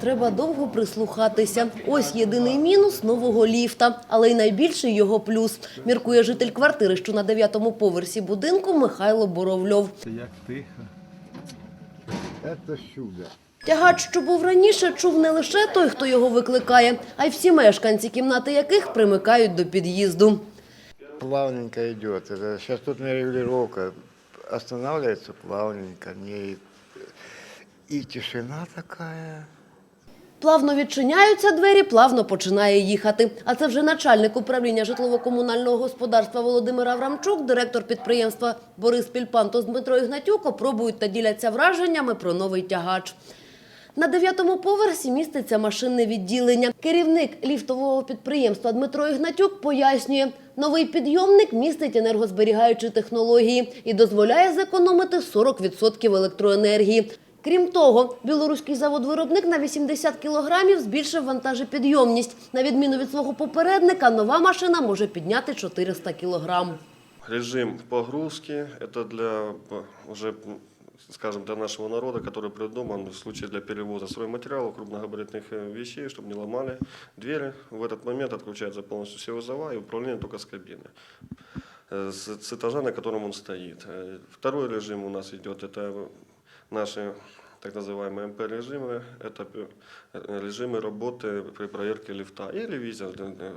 Треба довго прислухатися. Ось єдиний мінус нового ліфта, але й найбільший його плюс. Міркує житель квартири, що на дев'ятому поверсі будинку Михайло Боровльов. Як тихо. Это чудо. Тягач, що був раніше, чув не лише той, хто його викликає, а й всі мешканці, кімнати яких примикають до під'їзду. Плавненько. Это сейчас тут на регулировка останавливается плавненько. Не... И тишина такая. Плавно відчиняються двері, плавно починає їхати. А це вже начальник управління житлово-комунального господарства Володимир Аврамчук, директор підприємства Борис Пільпантос Дмитро Ігнатюк опробують та діляться враженнями про новий тягач. На дев'ятому поверсі міститься машинне відділення. Керівник ліфтового підприємства Дмитро Ігнатюк пояснює, новий підйомник містить енергозберігаючі технології і дозволяє зекономити 40% електроенергії. Крім того, білоруський завод-виробник на 80 кілограмів збільшив вантажопідйомність. На відміну від свого попередника, нова машина може підняти 400 кілограм. Режим погрузки – это для э, уже, м, скажем, для нашего народа, который придуман в случае для перевоза стройматериалов, крупногабаритных э, вещей, чтобы не ломали двери. В этот момент отключаются полностью все вызова и управление только с кабины, э, с, с этажа, на котором он стоит. Э, Второй режим у нас идет, это наши так называемые МП-режимы, это э, режимы работы при проверке лифта и ревизия э,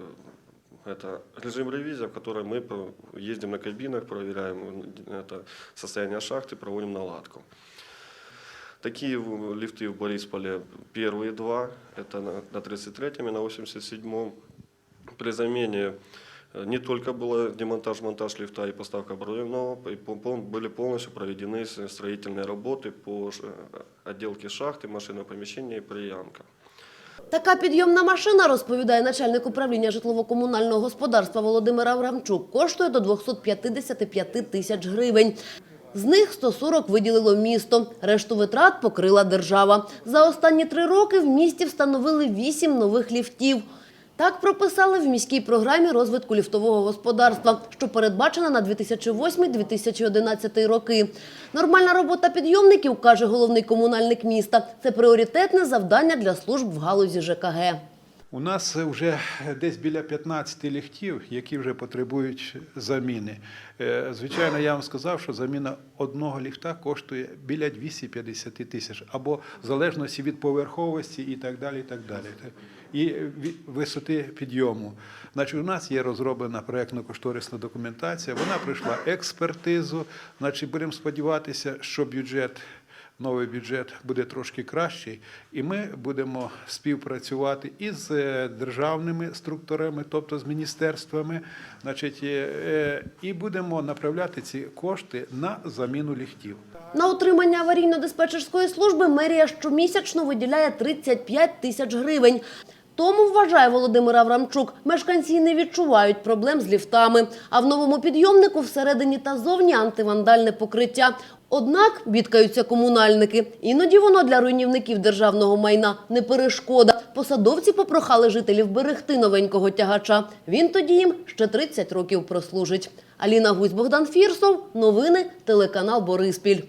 это режим ревизия, в которой мы по- ездим на кабинах, проверяем э, это состояние шахты, проводим наладку. Такие в- лифты в Борисполе первые два, это на, на 33-м и на 87-м. При замене э, не только было демонтаж, монтаж лифта и поставка оборудования, но и по- пол- были полностью проведены с- строительные работы по ш- отделке шахты, машинного помещения и приямка. Така підйомна машина, розповідає начальник управління житлово-комунального господарства Володимир Аврамчук, коштує до 255 тисяч гривень. З них 140 виділило місто, решту витрат покрила держава. За останні три роки в місті встановили 8 нових ліфтів. Так прописали в міській програмі розвитку ліфтового господарства, що передбачена на 2008-2011 роки. Нормальна робота підйомників, каже головний комунальник міста, це пріоритетне завдання для служб в галузі ЖКГ. У нас вже десь біля 15 ліфтів, які вже потребують заміни. Е, Звичайно, я вам сказав, що заміна одного ліфта коштує біля 250 тисяч, або в залежності від поверховості і так далі. І так далі. І висоти підйому. Значить, у нас є розроблена проєктно-кошторисна документація, вона пройшла експертизу. Значить, будемо сподіватися, що бюджет новий бюджет буде трошки кращий, і ми будемо співпрацювати із е, державними структурами, тобто з міністерствами, значить, е, е, і будемо направляти ці кошти на заміну ліхтів. На утримання аварійно-диспетчерської служби мерія щомісячно виділяє 35 тисяч гривень. Тому, вважає Володимир Аврамчук, мешканці не відчувають проблем з ліфтами. А в новому підйомнику всередині та зовні антивандальне покриття. Однак бідкаються комунальники. Іноді воно для руйнівників державного майна не перешкода. Посадовці попрохали жителів берегти новенького тягача. Він тоді їм ще 30 років прослужить. Аліна Гусь, Богдан Фірсов. Новини телеканал Бориспіль.